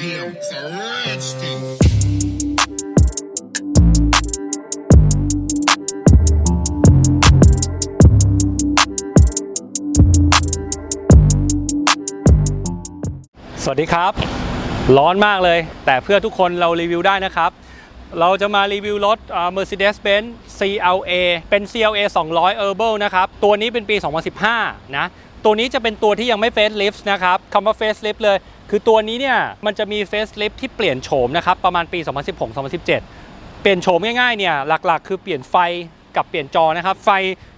Yeah, it's a rich thing. สวัสดีครับ ร้อนมากเลย แต่เพื่อทุกคนเรารีวิวได้นะครับ เราจะมารีวิวรถ Mercedes-Benz CLA เป็น CLA 200 Urban นะครับ ตัวนี้เป็นปี 2015 นะ ตัวนี้จะเป็นตัวที่ยังไม่ facelift นะครับคำว่า facelift เลย คือตัวนี้เนี่ยมันจะมี facelift ที่เปลี่ยนโฉมนะครับประมาณปี 2016-2017 เปลี่ยนโฉมง่ายๆเนี่ยหลักๆ คือเปลี่ยนไฟกับเปลี่ยนจอนะครับ ไฟ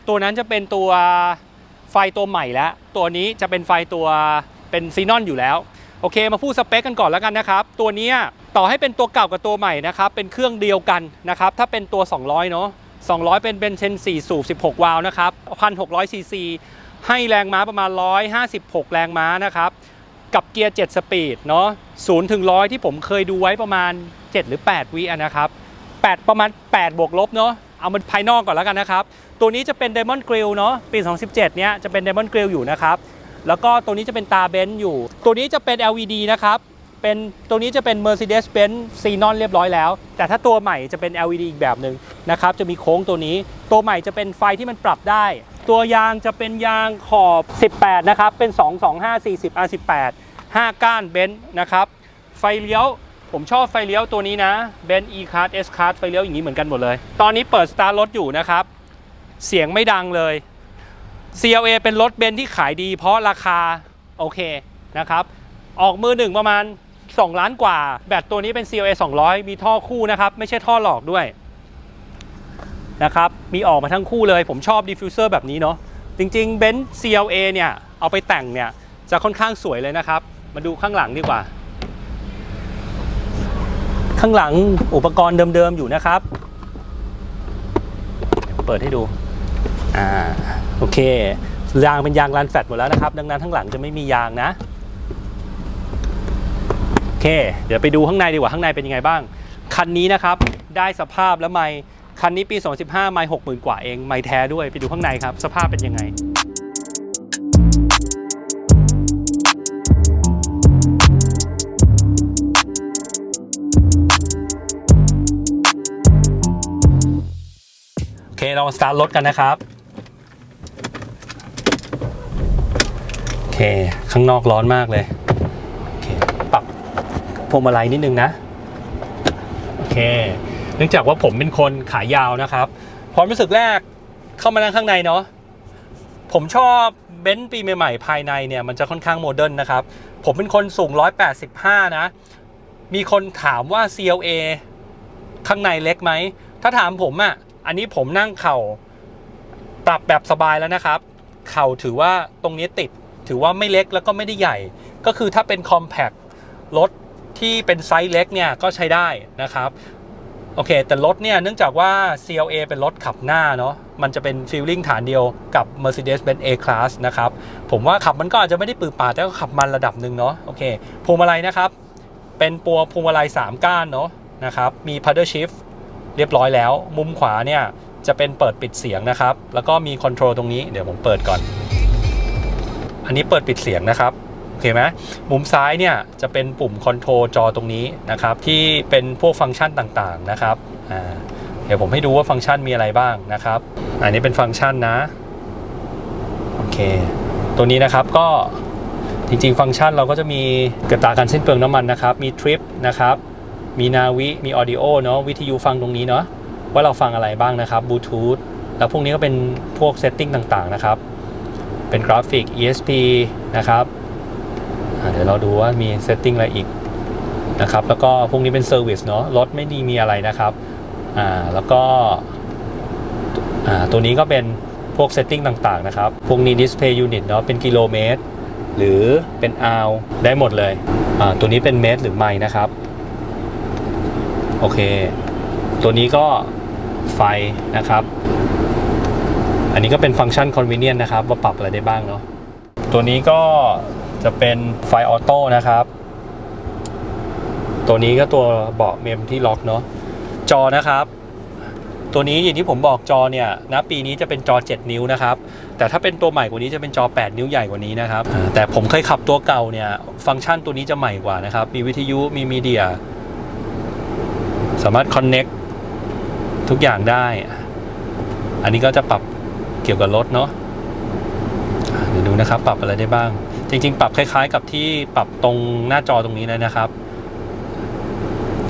ตัวนั้นจะเป็นตัวไฟตัวใหม่แล้ว ตัวนี้จะเป็นไฟตัวเป็นซีนอนอยู่แล้ว โอเคมาพูดสเปคกันก่อนแล้วกันนะครับ ตัวนี้ต่อให้เป็นตัวเก่ากับตัวใหม่นะครับ เป็นเครื่องเดียวกันนะครับ ถ้าเป็นตัว 200 เนาะ200 เป็นเบนเทน4 สูบ 16 วาล์วนะครับ 1,600 ซีซี ให้แรงม้าประมาณ 156 แรงม้านะครับ กับเกียร์7สปีดเนาะ0ถึง100ที่ผมเคยดูไว้ประมาณ 7 หรือ 8 วิอะนะครับ 8 ประมาณ 8 บวกลบเนาะเอามันภายนอกก่อนแล้วกันนะครับ ตัวนี้จะเป็น Diamond Grill เนาะปี 2017 เนี้ยจะเป็น Diamond Grill อยู่นะครับ แล้วก็ตัวนี้จะเป็นตาเบนซ์อยู่ ตัวนี้จะเป็น LED นะครับเป็นตัวนี้จะเป็น Mercedes-Benz Xenon เรียบร้อยแล้ว แต่ถ้าตัวใหม่จะเป็น LED อีกแบบหนึ่งนะครับจะมีโค้งตัวนี้ ตัวใหม่จะเป็นไฟที่มันปรับได้ ตัวยางจะเป็นยางขอบ 18 นะครับ เป็น 225 40 R18 5 ก้านเบนซ์นะครับ ไฟเลี้ยว ผมชอบไฟเลี้ยวตัวนี้นะเบนซ์ E-Card S-Card ไฟเลี้ยวอย่างนี้เหมือนกันหมดเลย ตอนนี้เปิดสตาร์ทรถอยู่นะครับ เสียงไม่ดังเลย CLA เป็นรถเบนซ์ที่ขายดี เพราะราคาโอเคนะครับ ออกมือหนึ่งประมาณ 2 ล้านกว่า แบตตัวนี้เป็น CLA 200 มีท่อคู่นะครับ ไม่ใช่ท่อหลอกด้วย นะครับ มีออกมาทั้งคู่เลย ผมชอบดิฟฟิวเซอร์แบบนี้เนาะ จริงๆเบนซ์ CLA เนี่ย เอาไปแต่งเนี่ย จะค่อนข้างสวยเลยนะครับ มาดูข้างหลังดีกว่า ข้างหลังอุปกรณ์เดิมๆอยู่นะครับ เปิดให้ดู อ่า โอเค ยางเป็นยางรันแฟตหมดแล้วนะครับ ดังนั้นข้างหลังจะไม่มียางนะ โอเค เดี๋ยวไปดูข้างในดีกว่า ข้างในเป็นยังไงบ้าง คันนี้นะครับ ได้สภาพและไม่ คันนี้ปี 2015 ไม่60,000 กว่าเอง ไม่แท้ด้วย ไปดูข้างในครับ สภาพเป็นยังไงโอเคเราสตาร์ทรถกันนะครับ โอเค ข้างนอกร้อนมากเลย โอเค ปรับพวงมาลัยนิดนึงนะ โอเค นื่องจากว่าผมเป็นคนขายาวนะครับ ความรู้สึกแรกเข้ามานั่งข้างในเนาะผมชอบเบนซ์ปีใหม่ๆภายในเนี่ยมันจะค่อนข้างโมเดิร์นนะครับ ผมเป็นคนสูง 185 นะ มีคนถามว่า CLA ข้างในเล็กไหม ถ้าถามผมอะ่ะ อันนี้ผมนั่งเข่าปรับแบบสบายแล้วนะครับ เข่าถือว่าตรงนี้ติด ถือว่าไม่เล็กแล้วก็ไม่ได้ใหญ่ ก็คือถ้าเป็นคอมแพครถที่เป็นไซส์เล็กเนี่ยก็ใช้ได้นะครับ โอเค แต่รถเนี่ยเนื่องจากว่า CLA เป็นรถขับหน้าเนาะมันจะเป็นฟีลลิ่งฐานเดียวกับ Mercedes-Benz A-Class นะครับ ผมว่าขับมันก็อาจจะไม่ได้ปือป่าแต่ก็ขับมันระดับหนึ่งเนาะโอเคพวงมาลัยนะครับ เป็นปัวพวงมาลัย 3 ก้านเนาะนะครับมี paddle shift เรียบร้อยแล้ว มุมขวาเนี่ยจะเป็นเปิดปิดเสียงนะครับ แล้วก็มีคอนโทรลตรงนี้เดี๋ยวผมเปิดก่อน อันนี้เปิดปิดเสียงนะครับ โอเคไหมมุมซ้ายเนี่ยจะเป็นปุ่มคอนโทรลจอตรงนี้นะครับ ที่เป็นพวกฟังก์ชันต่างๆนะครับเดี๋ยวผมให้ดูว่าฟังก์ชันมีอะไรบ้างนะครับ อันนี้เป็นฟังก์ชันนะโอเค ตัวนี้นะครับก็จริง ๆ ฟังก์ชันเราก็จะมีเกิดตาการสิ้นเปลืองน้ำมันนะครับ มีทริปนะครับ มีนาวิ มีออดิโอเนาะวิทยุฟังตรงนี้เนาะว่าเราฟังอะไรบ้างนะครับบลูทูธแล้วพวกนี้ก็เป็นพวกเซตติ้งต่างๆนะครับ เป็นกราฟิก ESP นะครับ เดี๋ยวเราดูว่ามีเซตติ้งอะไรอีกนะครับ แล้วก็พวกนี้เป็นเซอร์วิสเนาะรถไม่ดีมีอะไรนะครับอ่าแล้วก็อ่าตัวนี้ก็เป็นพวกเซตติ้งต่างๆนะครับ พวกนี้ Display Unit เนาะเป็นกิโลเมตร หรือเป็นอาวได้หมดเลยอ่าตัวนี้เป็นเมตรหรือไมล์นะครับ โอเค ตัวนี้ก็ไฟนะครับ อันนี้ก็เป็นฟังก์ชัน convenient นะครับ ว่าปรับอะไรได้บ้างเนาะตัวนี้ก็ จะเป็นไฟออโต้นะครับ ตัวนี้ก็ตัวเบาะเมมที่ล็อกเนาะจอนะครับ ตัวนี้อย่างที่ผมบอกจอเนี่ยณปีนี้จะเป็นจอ 7 นิ้วนะครับ แต่ถ้าเป็นตัวใหม่กว่านี้จะเป็นจอ 8 นิ้วใหญ่กว่านี้นะครับ แต่ผมเคยขับตัวเก่าเนี่ยฟังก์ชันตัวนี้จะใหม่กว่านะครับ มีวิทยุมีมีเดีย สามารถ Connect ทุกอย่างได้ อันนี้ก็จะปรับเกี่ยวกับรถเนาะเดี๋ยวดูนะครับ ปรับอะไรได้บ้าง จริง ๆ ปรับคล้าย ๆ กับที่ปรับตรงหน้าจอตรงนี้เลยนะครับ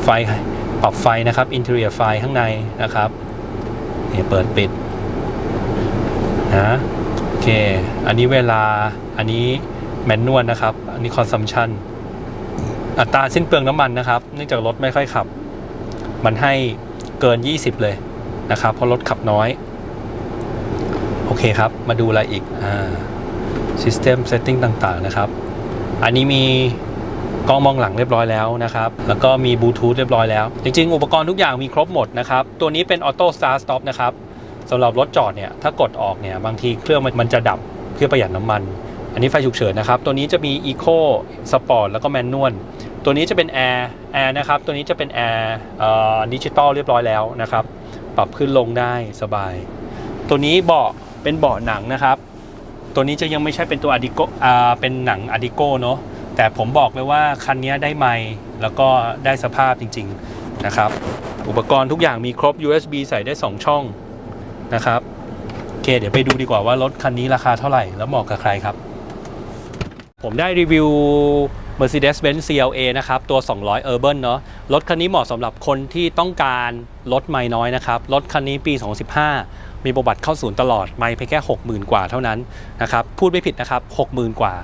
ไฟปรับไฟนะครับ interior ไฟข้างในนะครับนี่เปิดปิดนะโอเค อันนี้เวลาอันนี้แมนนวลนะครับ อันนี้คอนซัมชันอัตราสิ้นเปลืองน้ำมันนะครับ เนื่องจากรถไม่ค่อยขับ มันให้เกิน 20 เลยนะครับ เพราะรถขับน้อย โอเคครับ มาดูอะไรอีกอ่า System Setting ต่างๆนะครับ อันนี้มีกล้องมองหลังเรียบร้อยแล้วนะครับ แล้วก็มีบลูทูธเรียบร้อยแล้ว จริงๆ อุปกรณ์ทุกอย่างมีครบหมดนะครับ ตัวนี้เป็น Auto Start Stop นะครับสำหรับรถจอดเนี่ย ถ้ากดออกเนี่ย บางทีเครื่องมันจะดับเพื่อประหยัดน้ำมัน อันนี้ไฟฉุกเฉินนะครับ ตัวนี้จะมี Eco Sport แล้วก็แมนนวลตัวนี้จะเป็นแอร์แอร์นะครับ ตัวนี้จะเป็นแอร์ดิจิตอลเรียบร้อยแล้วนะครับ ปรับขึ้นลงได้สบาย ตัวนี้เบาะเป็นเบาะหนังนะครับ ตัวนี้จะยังไม่ใช่เป็นตัวอ d ดิโกอ่าเป็นหนังอ d ดิโกเนาะแต่ผมบอกเลยว่าคันนี้ได้ไมค์แล้วก็ได้สภาพจริงๆนะครับ อุปกรณ์ทุกอย่างมีครบ USB ใส่ได้ 2 ช่องนะครับโอเคเดี๋ยวไปดูดีกว่าว่ารถคันนี้ราคาเท่าไหร่แล้วเหมาะกับใครครับ ผมได้รีวิว Mercedes-Benz CLA นะครับ ตัว 200 Urban เนาะ รถคันนี้เหมาะสำหรับคนที่ต้องการรถไม่น้อยนะครับ รถคันนี้ปี 2015 มีประวัติเข้าศูนย์ตลอด ไม่เพียงแค่ 60,000 กว่าเท่านั้นนะครับ พูดไม่ผิดนะครับ 60,000 กว่า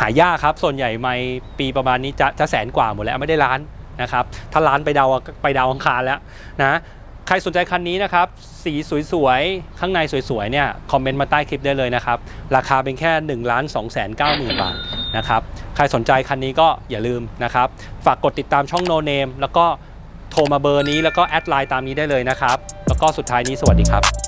หายากครับ ส่วนใหญ่ไม่ปีประมาณนี้จะจะแสนกว่าหมดแล้วไม่ได้ล้านนะครับ ถ้าล้านไปดาวไปดาวอังคารแล้วนะใครสนใจคันนี้นะครับ สีสวยๆ ข้างในสวยๆ เนี่ย คอมเมนต์มาใต้คลิปได้เลยนะครับ ราคาเป็นแค่1นึ่งล้านสองแสนเก้าหมื่นบาท นะครับ ใครสนใจคันนี้ก็อย่าลืมนะครับ ฝากกดติดตามช่อง No Name แล้วก็โทรมาเบอร์นี้แล้วก็แอดไลน์ตามนี้ได้เลยนะครับ แล้วก็สุดท้ายนี้สวัสดีครับ